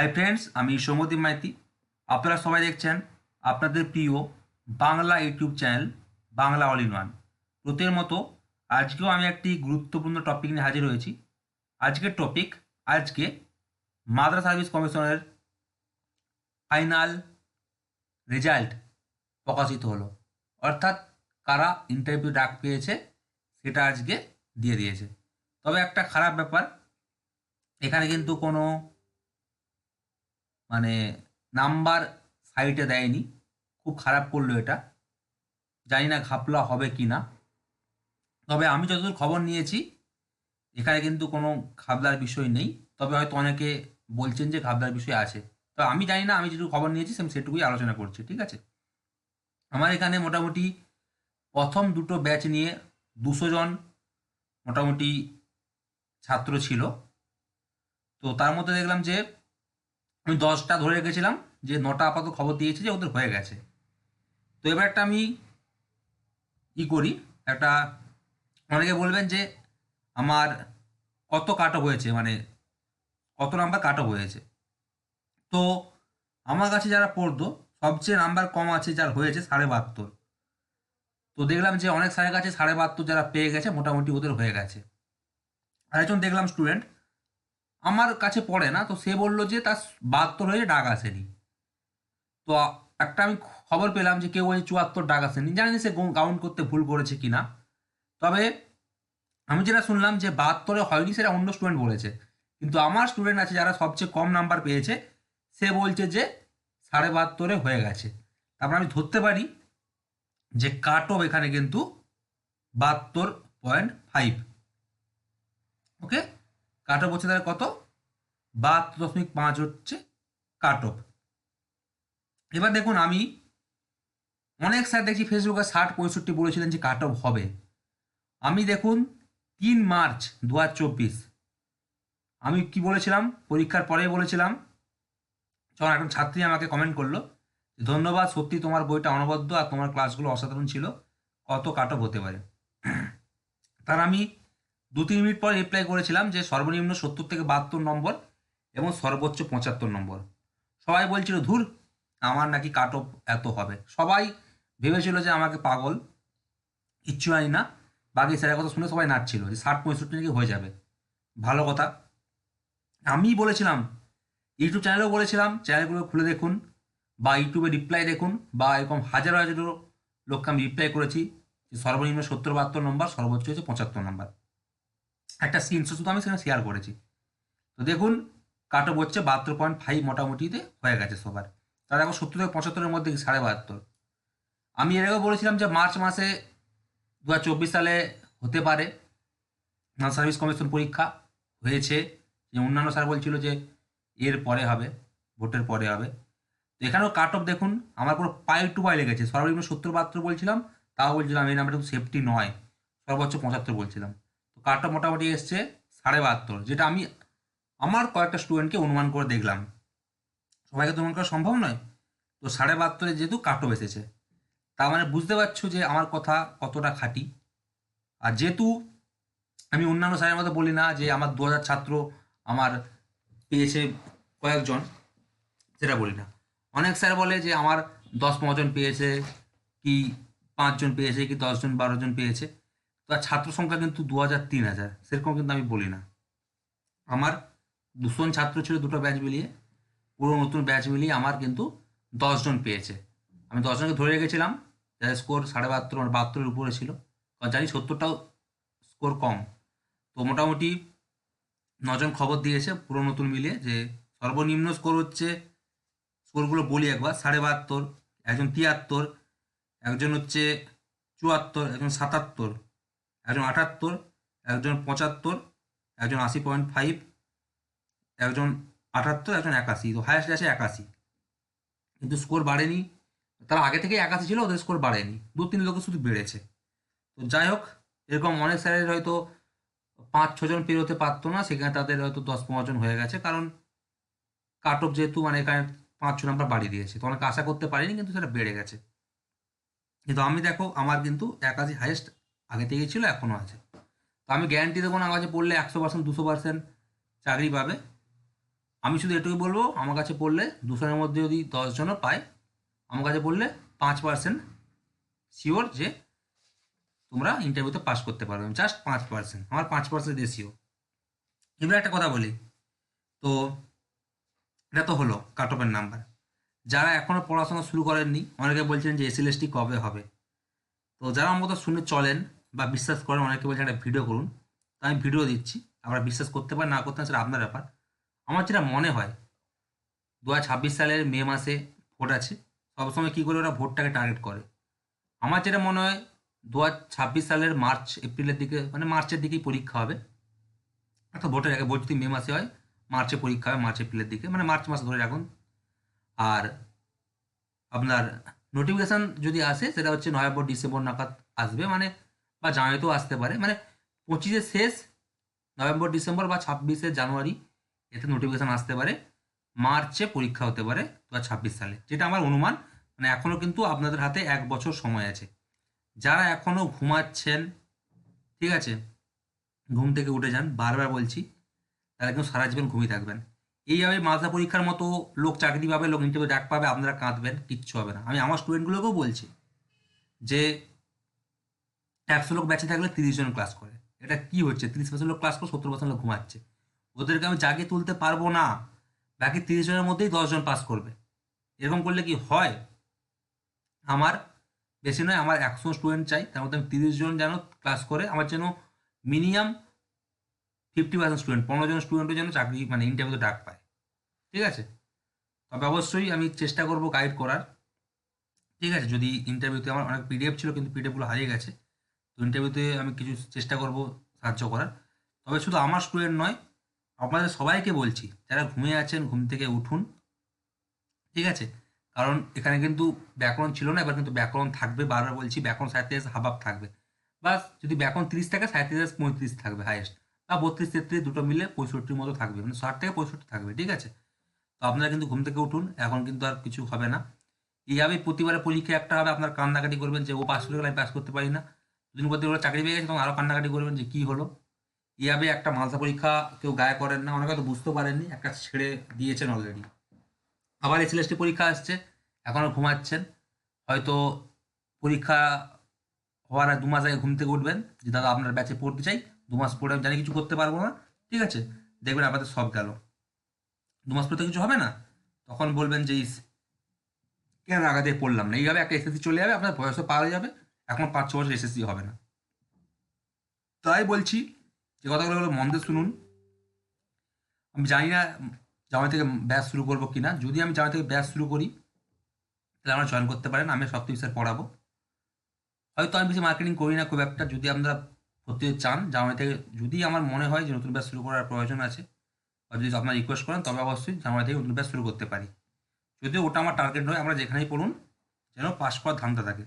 Hi friends আমি সৌমদীপ মাইতি। আপনারা সবাই দেখছেন আপনাদের প্রিয় Bangla YouTube channel Bangla all in one. প্রতির মতো আজকেও আমি একটি গুরুত্বপূর্ণ টপিক নিয়ে হাজির হয়েছি। আজকের টপিক, আজকে মাদ্রাস সার্ভিস কমিশনের ফাইনাল রেজাল্ট প্রকাশিত হলো। অর্থাৎ কারা ইন্টারভিউ ডাক পেয়েছে, সেটা আজকে দিয়ে দিয়েছে। তবে একটা খারাপ ব্যাপার, এখানে কিন্তু কোনো মানে নাম্বার সাইটে দেয়নি। খুব খারাপ করল এটা। জানি না ঘাপলা হবে কি না তবে আমি যতদূর খবর নিয়েছি, এখানে কিন্তু কোনো ঘাবলার বিষয় নেই। তবে হয়তো অনেকে বলছেন যে ঘাবলার বিষয় আছে। তো আমি জানি না, আমি যেটুকু খবর নিয়েছি আমি সেটুকুই আলোচনা করছি, ঠিক আছে? আমার এখানে মোটামুটি প্রথম দুটো ব্যাচ নিয়ে দুশো জন মোটামুটি ছাত্র ছিল। তো তার মধ্যে দেখলাম যে আমি দশটা ধরে রেখেছিলাম যে নটা আপাতত খবর দিয়েছে যে ওদের হয়ে গেছে। তো এবার একটা আমি ই করি, একটা অনেকে বলবেন যে আমার কত কাট হয়েছে মানে কত নাম্বার কাট হয়েছে। তো আমার কাছে যারা পড়তো, সবচেয়ে নাম্বার কম আছে যার হয়েছে সাড়ে বাহাত্তর। তো দেখলাম যে অনেক স্যারের কাছে সাড়ে বাহাত্তর যারা পেয়ে গেছে, মোটামুটি ওদের হয়ে গেছে। আরেকজন দেখলাম স্টুডেন্ট আমার কাছে পড়ে না, তো সে বলল যে তার বাহাত্তর হয়ে ডাক আসেনি। তো একটা আমি খবর পেলাম যে কেউ ওই চুয়াত্তর ডাক আসেনি। জানি সে কাউন্ট করতে ভুল করেছে কি না তবে আমি যেটা শুনলাম যে বাহাত্তরে হয়নি, সেটা অন্য স্টুডেন্ট বলেছে। কিন্তু আমার স্টুডেন্ট আছে যারা সবচেয়ে কম নাম্বার পেয়েছে, সে বলছে যে সাড়ে বাহাত্তরে হয়ে গেছে। তারপর আমি ধরতে পারি যে কাট অফ এখানে কিন্তু বাহাত্তর point five okay cut off হচ্ছে তাহলে কত? বাহাত্তর দশমিক পাঁচ হচ্ছে কাট অফ। এবার দেখুন আমি অনেক স্যার দেখছি ফেসবুকে ষাট পঁয়ষট্টি বলেছিলেন যে কাট অফ হবে। আমি দেখুন তিন মার্চ দু আমি কি বলেছিলাম? পরীক্ষার পরে বলেছিলাম। যখন একজন ছাত্রী আমাকে কমেন্ট করল ধন্যবাদ, সত্যি তোমার বইটা অনবদ্য আর তোমার ক্লাসগুলো অসাধারণ ছিল। কত কাট অফ হতে পারে? তার আমি দু তিন মিনিট পর রিপ্লাই করেছিলাম যে সর্বনিম্ন সত্তর থেকে বাহাত্তর নম্বর এবং সর্বোচ্চ পঁচাত্তর নম্বর। সবাই বলছিল, ধুর, আমার নাকি কাট অফ এত হবে। সবাই ভেবেছিল যে আমাকে পাগল। কিচ্ছু জানি না। বাকি স্যারের কথা শুনে সবাই নাচছিল যে ষাট, পঁয়ষট্টি নাকি হয়ে যাবে। ভালো কথা। আমি বলেছিলাম, ইউটিউব চ্যানেলেও বলেছিলাম চ্যানেলগুলো খুলে দেখুন বা ইউটিউবে রিপ্লাই দেখুন বা এরকম হাজারো হাজারো লোককে আমি রিপ্লাই করেছি যে সর্বনিম্ন সত্তর, বাহাত্তর নম্বর, সর্বোচ্চ হচ্ছে পঁচাত্তর নম্বর। একটা স্ক্রিনশট শুধু আমি সেখানে শেয়ার করেছি। তো দেখুন কাট অফ হচ্ছে বাহাত্তর পয়েন্ট ফাইভ মোটামুটিতে হয়ে গেছে সবার। তার এখন সত্তর থেকে পঁচাত্তরের মধ্যে সাড়ে বাহাত্তর? আমি এর আগেও বলেছিলাম যে মার্চ মাসে দু হাজার চব্বিশ সালে হতে পারে। নাল সার্ভিস কমিশন পরীক্ষা হয়েছে। যে অন্যান্য স্যার বলছিল যে এর পরে হবে, ভোটের পরে হবে। তো এখানেও কাট অফ দেখুন, আমার পুরো পাই টু পাই লেগেছে। সর্বনিম্ন সত্তর বাহাত্তর বলছিলাম, তাও বলছিলাম এই নাম্বারটা সেফটি নয়। সর্বোচ্চ পঁচাত্তর বলছিলাম। তো কাট অফ মোটামুটি এসছে সাড়ে বাহাত্তর, যেটা আমি আমার কয়েকটা স্টুডেন্টকে অনুমান করে দেখলাম। সবাইকে তো অনুমান করা সম্ভব নয়? তো সাড়ে বাহাত্তরে যেহেতু কাটও এসেছে তার মানে বুঝতে পারছ যে আমার কথা কতটা খাঁটি। আর যেহেতু আমি অন্যান্য স্যারের মতো বলি না যে আমার দু হাজার ছাত্র আমার পেয়েছে কয়েকজন, সেটা বলি না। অনেক স্যার বলে যে আমার দশ পনেরো জন পেয়েছে, কি পাঁচজন পেয়েছে, কি দশজন বারো জন পেয়েছে। তো আর ছাত্র সংখ্যা কিন্তু দু হাজার, তিন হাজার। সেরকম কিন্তু আমি বলি না। আমার দুশো ছাত্র ছিল দুটো ব্যাচ মিলিয়ে। পুরো নতুন ব্যাচ মিলিয়ে আমার কিন্তু দশজন পেয়েছে। আমি দশজনকে ধরে রেখেছিলাম। যাদের স্কোর সাড়ে বাহাত্তর মানে বাহাত্তরের উপরে ছিল। কারণ জানি সত্তরটাও স্কোর কম। তো মোটামুটি নজন খবর দিয়েছে পুরো নতুন মিলিয়ে যে সর্বনিম্ন স্কোর হচ্ছে স্কোরগুলো বলি একবার, সাড়ে বাহাত্তর, একজন তিয়াত্তর, একজন হচ্ছে চুয়াত্তর, একজন সাতাত্তর। একজন আটাত্তর, একজন পঁচাত্তর, একজন আশি পয়েন্ট ফাইভ একজন আটাত্তর, একজন একাশি। তো হায়েস্ট আছে একাশি। কিন্তু স্কোর বাড়েনি। তারা আগে থেকে একাশি ছিল, ওদের স্কোর বাড়েনি। দু তিন লোকের শুধু বেড়েছে। তো যাই হোক, এরকম অনেক স্যারের হয়তো পাঁচ, ছজন পেরোতে পারতো না। সেখানে তাদের হয়তো দশ, পনেরো জন হয়ে গেছে। কারণ কাট অফ যেহেতু মানে এখানে পাঁচ ছ নাম্বার বাড়িয়ে দিয়েছে। তো অনেকে আশা করতে পারিনি, কিন্তু সেটা বেড়ে গেছে। কিন্তু আমি দেখো, আমার কিন্তু একাশি হাইয়েস্ট আগে থেকে ছিল এখনও আছে। তো আমি গ্যারান্টি দেবো না, আমার কাছে পড়লে একশো পার্সেন্ট দুশো পার্সেন্ট চাকরি পাবে। আমি শুধু এটুকু বলব, আমার কাছে পড়লে দুশোর মধ্যে যদি দশজনও পায়, আমার কাছে পড়লে পাঁচ পার্সেন্ট শিওর যে তোমরা ইন্টারভিউতে পাস করতে পারবে। জাস্ট পাঁচ পার্সেন্ট আমার পাঁচ পার্সেন্ট রেশিও এবার একটা কথা বলি। তো এটা তো হলো কাট অফের নাম্বার যারা এখনও পড়াশোনা শুরু করেননি, অনেকে বলছেন যে এসএলএসটি কবে হবে? তো যারা আমার কথা শুনে চলেন বা বিশ্বাস করেন, অনেকে বলছে একটা ভিডিও করুন। তো আমি ভিডিও দিচ্ছি। আপনারা বিশ্বাস করতে পারেন না করতে পারেন সেটা আপনার ব্যাপার। আমার যেটা মনে হয়, দু হাজার ছাব্বিশ সালের মে মাসে ভোট আছে। সবসময় কী করে ওরা ভোটটাকে টার্গেট করে? আমার যেটা মনে হয়, দু হাজার ছাব্বিশ সালের মার্চ, এপ্রিলের দিকে মানে মার্চের দিকেই পরীক্ষা হবে। অর্থাৎ ভোটের আগে, ভোট যদি মে মাসে হয়, মার্চে পরীক্ষা হবে, মার্চ, এপ্রিলের দিকে। মানে মার্চ মাস ধরে রাখুন। আর আপনার নোটিফিকেশান যদি আসে, সেটা হচ্ছে নভেম্বর, ডিসেম্বর নাগাদ আসবে। মানে বা জানুয়ারিতেও আসতে পারে। মানে পঁচিশে শেষ, নভেম্বর, ডিসেম্বর বা ছাব্বিশে জানুয়ারি এতে নোটিফিকেশান আসতে পারে। মার্চে পরীক্ষা হতে পারে দু ছাব্বিশ সালে, যেটা আমার অনুমান। মানে এখনও কিন্তু আপনাদের হাতে এক বছর সময় আছে। যারা এখনও ঘুমাচ্ছেন, ঠিক আছে? ঘুম থেকে উঠে যান, বারবার বলছি, তারা কিন্তু সারা জীবন ঘুমিয়ে থাকবেন। এইভাবে মালদা পরীক্ষার মতো লোক চাকরি পাবে, লোক ইন্টারভিউ ডাক পাবে, আপনারা কাঁদবেন, কিচ্ছু হবে না। আমি আমার স্টুডেন্টগুলোকেও বলছি যে একশো লোক ব্যাচে থাকলে তিরিশ জন ক্লাস করে। এটা কি হচ্ছে? তিরিশ পার্সেন্ট লোক ক্লাস করে, সত্তর পার্সেন্ট লোক ঘুমাচ্ছে। ওদেরকে আমি জাগিয়ে তুলতে পারব না। বাকি তিরিশ জনের মধ্যেই দশজন পাস করবে। এরকম করলে কি হয়? আমার বেশি নয়, আমার একশো স্টুডেন্ট চাই। তার মধ্যে আমি তিরিশ জন যেন ক্লাস করে, আমার যেন মিনিমাম ফিফটি পার্সেন্ট স্টুডেন্ট পনেরো জন স্টুডেন্টের যেন চাকরি মানে ইন্টারভিউতে ডাক পায়। ঠিক আছে? তবে অবশ্যই আমি চেষ্টা করব গাইড করার। ঠিক আছে? যদি ইন্টারভিউতে আমার অনেক পিডিএফ ছিল, কিন্তু পিডিএফগুলো হারিয়ে গেছে। তো ইন্টারভিউতে আমি কিছু চেষ্টা করব সাহায্য করার। তবে শুধু আমার স্টুডেন্ট নয়, আপনাদের সবাইকে বলছি, যারা ঘুমিয়ে আছেন, ঘুম থেকে উঠুন, ঠিক আছে? কারণ এখানে কিন্তু ব্যাকরণ ছিল না, এবার কিন্তু ব্যাকরণ থাকবে, বারবার বলছি ব্যাকরণ সাঁত্রিশ হাবাব থাকবে। বাস, যদি ব্যাকরণ তিরিশ থাকে সাঁত্রিশ পঁয়ত্রিশ থাকবে হাইয়েস্ট বা বত্রিশ, তেত্রিশ দুটো মিলে পঁয়ষট্টির মতো থাকবে মানে ষাট থেকে পঁয়ষট্টি থাকবে, ঠিক আছে? তো আপনারা কিন্তু ঘুম থেকে উঠুন, এখন কিন্তু আর কিছু হবে না। এইভাবে প্রতিবারে পরীক্ষা একটা হবে, আপনার কান্নাকাটি করবেন যে, ও পাস করে গেলে, আমি পাস করতে পারি না। দুদিন পর ওরা চাকরি পেয়ে গেছে, তখন আরও কান্নাকাটি করবেন যে কী হলো। এইভাবে একটা মালসা পরীক্ষা কেউ গায়ে করেন না, অনেকে তো বুঝতেও পারেননি, একটা ছেড়ে দিয়েছেন অলরেডি আবার এসএলএসটি পরীক্ষা আসছে এখনও ঘুমাচ্ছেন। হয়তো পরীক্ষা হওয়ার দু মাস আগে ঘুম থেকে উঠবেন, যে দাদা আপনার ব্যাচে পড়তে চাই, দু মাস পরে আমি জানি কিছু করতে পারব না, ঠিক আছে? দেখবেন আমাদের সব গেল। দু মাস পরে তো কিছু হবে না? তখন বলবেন যে ইস, কেন আগে দিয়ে পড়লাম না? এইভাবে একটা এসএসসি চলে যাবে, আপনার বয়সও পাওয়া যাবে এখন পাঁচ ছ বছর এসএসসি হবে না। তাই বলছি, যে কথাগুলো হলো মন দিয়ে শুনুন। আমি জানি না জামাই থেকে ব্যাচ শুরু করব কি না যদি আমি জামা থেকে ব্যাস শুরু করি, তাহলে আমরা জয়েন করতে পারেন। আমি সব বিষয়ে পড়াবো। হয়তো আমি বেশি মার্কেটিং করি না খুব একটা। যদি আপনারা ভর্তি চান জামা থেকে, যদি আমার মনে হয় যে নতুন ব্যাচ শুরু করার প্রয়োজন আছে, বা যদি আপনারা রিকোয়েস্ট করেন, তবে অবশ্যই জামা থেকে নতুন ব্যাচ শুরু করতে পারি। যদিও ওটা আমার টার্গেট নয়, আমরা যেখানেই পড়ুন, যেন পাস করার ধান্দা থাকে।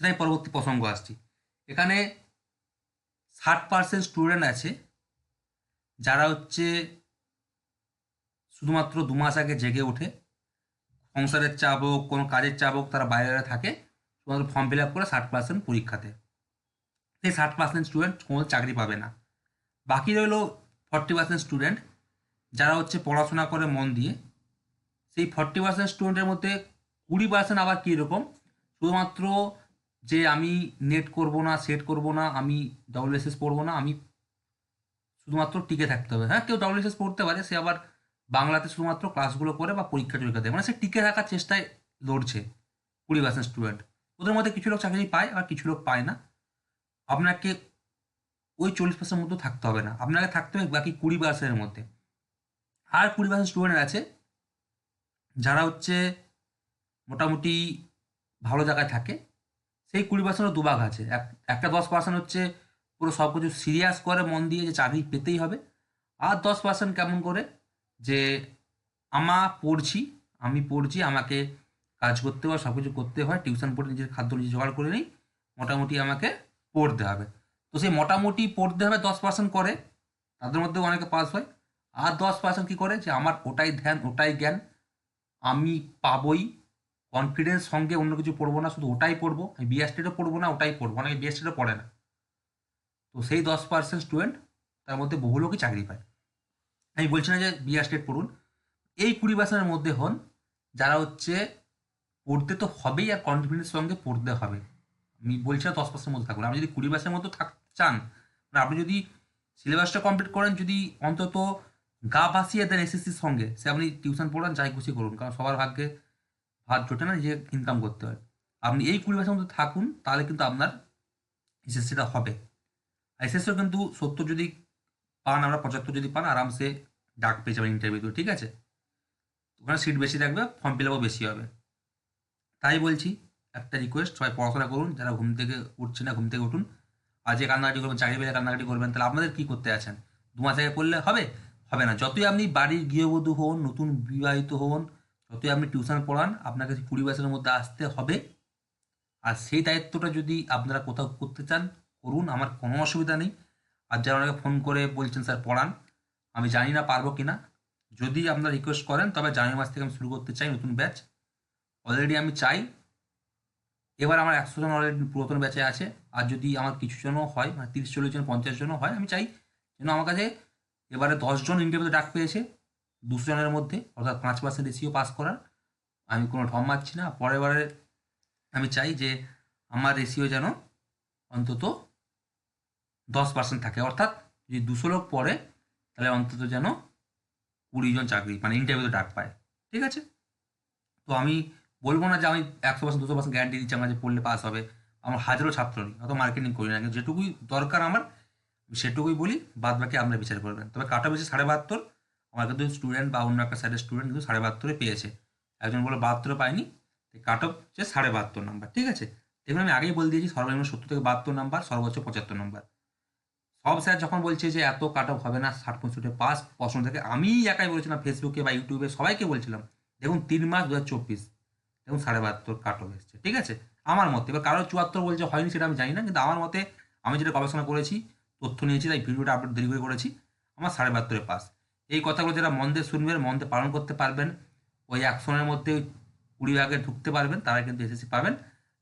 সেটাই পরবর্তী প্রসঙ্গ আসছি। এখানে ষাট পার্সেন্ট স্টুডেন্ট আছে, যারা হচ্ছে শুধুমাত্র দু মাস আগে জেগে ওঠে। সংসারের চাপ হোক, কোনো কাজের চাপ হোক, তারা বাইরে থাকে, শুধুমাত্র ফর্ম ফিল আপ করে ষাট পার্সেন্ট পরীক্ষাতে। সেই ষাট পার্সেন্ট স্টুডেন্ট কোনো চাকরি পাবে না। বাকি রইল ফর্টি পার্সেন্ট স্টুডেন্ট যারা হচ্ছে পড়াশোনা করে মন দিয়ে। সেই ফর্টি পার্সেন্ট স্টুডেন্টের মধ্যে কুড়ি পার্সেন্ট আবার কীরকম? শুধুমাত্র যে আমি নেট করব না সেট করব না, আমি ডব্লিউএসএস পড়ব না, আমি শুধুমাত্র টিকে থাকতে হবে। হ্যাঁ কেউ ডব্লিউএসএস পড়তে পারে, সে আবার বাংলাতে শুধুমাত্র ক্লাসগুলো করে বা পরীক্ষা টরীক্ষা দেয়। মানে সে টিকে থাকার চেষ্টায় লড়ছে কুড়ি পার্সেন্ট স্টুডেন্ট ওদের মধ্যে কিছু লোক চাকরি পায় আর কিছু লোক পায় না। আপনাকে ওই চল্লিশ পার্সেন্টের মধ্যে থাকতে হবে না। আপনাকে থাকতে হবে বাকি কুড়ি পার্সেন্টের মধ্যে। আর কুড়ি পার্সেন্ট স্টুডেন্ট আছে, যারা হচ্ছে মোটামুটি ভালো জায়গায় থাকে সেই কুড়ি পার্সেন্টও দুভাগ আছে। এক, একটা দশ পার্সেন্ট হচ্ছে পুরো সব কিছু সিরিয়াস করে মন দিয়ে যে চাকরি পেতেই হবে। আর দশ পার্সেন্ট কেমন করে? যে আমা পড়ছি, আমি পড়ছি, আমাকে কাজ করতে হয় সব কিছু করতে হয় টিউশন পড়ে নিজের খাদ্য নিজে জোগাড় করে নিই, মোটামুটি আমাকে পড়তে হবে। তো সেই মোটামুটি পড়তে হবে দশ পার্সেন্ট করে, তাদের মধ্যেও অনেকে পাস হয়। আর দশ পার্সেন্ট কী করে? যে আমার ওটাই ধ্যান, ওটাই জ্ঞান, আমি পাবই কনফিডেন্স সঙ্গে অন্য কিছু পড়ব না, শুধু ওটাই পড়ব। আমি বিএসটিটা পড়ব না, ওটাই পড়ব অনেকে বিএসটিটা পড়ে না। তো সেই দশ পার্সেন্ট স্টুডেন্ট তার মধ্যে বহু লোকই চাকরি পায়। আমি বলছি না যে বিআর স্টেট পড়ুন। এই কুড়ি পার্সেন্টের মধ্যে হন, যারা হচ্ছে পড়তে তো হবেই আর কনফিডেন্সের সঙ্গে পড়তে হবে। আমি বলছি না দশ পার্সেন্টের মধ্যে থাকুন। আপনি যদি কুড়ি পার্সেন্টের মধ্যে থাক, চান মানে আপনি যদি সিলেবাসটা কমপ্লিট করেন, যদি অন্তত গা ভাসিয়ে দেন এসএসসির সঙ্গে, সে আপনি টিউশন পড়ান, যাই খুশি করুন, কারণ সবার ভাগ্যে ভাত জোটে না যে ইনকাম করতে হয়। আপনি এই কুড়ি পার্সেন্টের মধ্যে থাকুন, তাহলে কিন্তু আপনার এসএসসিটা হবে। এসএসসিও কিন্তু সত্তর যদি পান, আমরা পঁচাত্তর যদি পান, আরামসে ডাক পেয়ে যাবেন ইন্টারভিউতে ঠিক আছে? ওখানে সিট বেশি থাকবে ফর্ম ফিল আপও বেশি হবে। তাই বলছি, একটা রিকোয়েস্ট সবাই পড়াশোনা করুন, যারা ঘুম থেকে উঠছে না, ঘুম থেকে উঠুন। আজকে কান্নাকাটি করবেন, চাকরি পেলে কান্নাকাটি করবেন, তাহলে আপনাদের কী করতে আছেন? দু মাস আগে করলে হবে? হবে না। যতই আপনি বাড়ির গৃহবধূ হন, নতুন বিবাহিত হন যতই আপনি টিউশন পড়ান, আপনাকে কুড়ি বছরের মধ্যে আসতে হবে। আর সেই দায়িত্বটা যদি আপনারা কোথাও করতে চান, করুন, আমার কোনো অসুবিধা নেই। আর যারা অনেকে ফোন করে বলছেন, স্যার, পড়ান। আমি জানি না পারব কি না যদি আপনারা রিকোয়েস্ট করেন, তবে জানুয়ারি মাস থেকে আমি শুরু করতে চাই নতুন ব্যাচ অলরেডি আমি চাই। এবার আমার একশো জন অলরেডি পুরাতন ব্যাচে আছে। আর যদি আমার কিছু জনও হয় মানে তিরিশ চল্লিশ জন, পঞ্চাশ জনও হয়, আমি চাই যেন আমার কাছে এবারে দশজন ইন্টারভিউতে ডাক পেয়েছে। দুশো জনের মধ্যে, অর্থাৎ পাঁচ পার্সেন্ট রেসিও পাস করার। আমি কোনো ঢম মারছি না। পরের বারে আমি চাই যে আমার রেশিও যেন অন্তত দশ পার্সেন্ট থাকে। অর্থাৎ যদি দুশো লোক পড়ে, তাহলে অন্তত যেন কুড়ি জন চাকরি মানে ইন্টারভিউতে ডাক পায়। ঠিক আছে? তো আমি বলব না যে আমি একশো পার্সেন্ট দুশো পার্সেন্ট গ্যারান্টি দিচ্ছি আমার যে পড়লে পাস হবে। আমার হাজারো ছাত্র নেই, অত মার্কেটিং করি না। কিন্তু যেটুকুই দরকার আমার সেটুকুই বলি বাদ বাকি আপনারা বিচার করবেন। তবে কাটা বেশি সাড়ে বাহাত্তর আমার কিন্তু স্টুডেন্ট বা অন্য একটা সাইডের স্টুডেন্ট কিন্তু সাড়ে বাহাত্তরে পেয়েছে। একজন বলে বাহাত্তরে পায়নি কাট অফ হচ্ছে সাড়ে বাহাত্তর নাম্বার ঠিক আছে? দেখুন আমি আগেই বলে দিয়েছি, সর্বনিম্ন সত্তর থেকে বাহাত্তর নাম্বার সর্বোচ্চ পঁচাত্তর নাম্বার সব স্যার যখন বলছে যে এত কাট অফ হবে না, ষাট পঁয়ষট্টি পাস প্রশ্ন থেকে আমি একাই বলেছিলাম ফেসবুকে বা ইউটিউবে সবাইকে বলছিলাম, দেখুন তিন মাস দু হাজার চব্বিশ, দেখুন সাড়ে বাহাত্তর কাট অফ এসছে, ঠিক আছে? আমার মতে, এবার কারও চুয়াত্তর বলছে হয়নি সেটা আমি জানি না, কিন্তু আমার মতে আমি যেটা গবেষণা করেছি, তথ্য নিয়েছি, তাই ভিডিওটা আপলোড দেরি করে করেছি, আমার সাড়ে বাহাত্তরে পাস এই কথাগুলো যারা মন দিয়ে শুনবেন, মন দিয়ে পালন করতে পারবেন, ওই একশনের মধ্যে কুড়ি ভাগে ঢুকতে পারবেন, তারা কিন্তু এসএসসি পাবেন।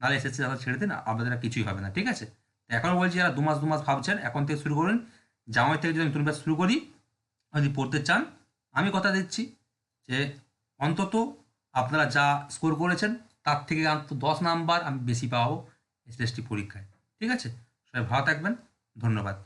নাহলে এসএসসি তারা ছেড়ে দিন, আপনাদের কিছুই হবে না, ঠিক আছে? এখনও বলছি যারা দু মাস দু মাস ভাবছেন, এখন থেকে শুরু করুন। জামাই থেকে যদি নতুন ব্যাচ শুরু করি, যদি পড়তে চান, আমি কথা দিচ্ছি যে অন্তত আপনারা যা স্কোর করেছেন, তার থেকে অন্তত দশ নাম্বার আমি বেশি পাবো এসএসটি পরীক্ষায়, ঠিক আছে? সবাই ভালো থাকবেন, ধন্যবাদ।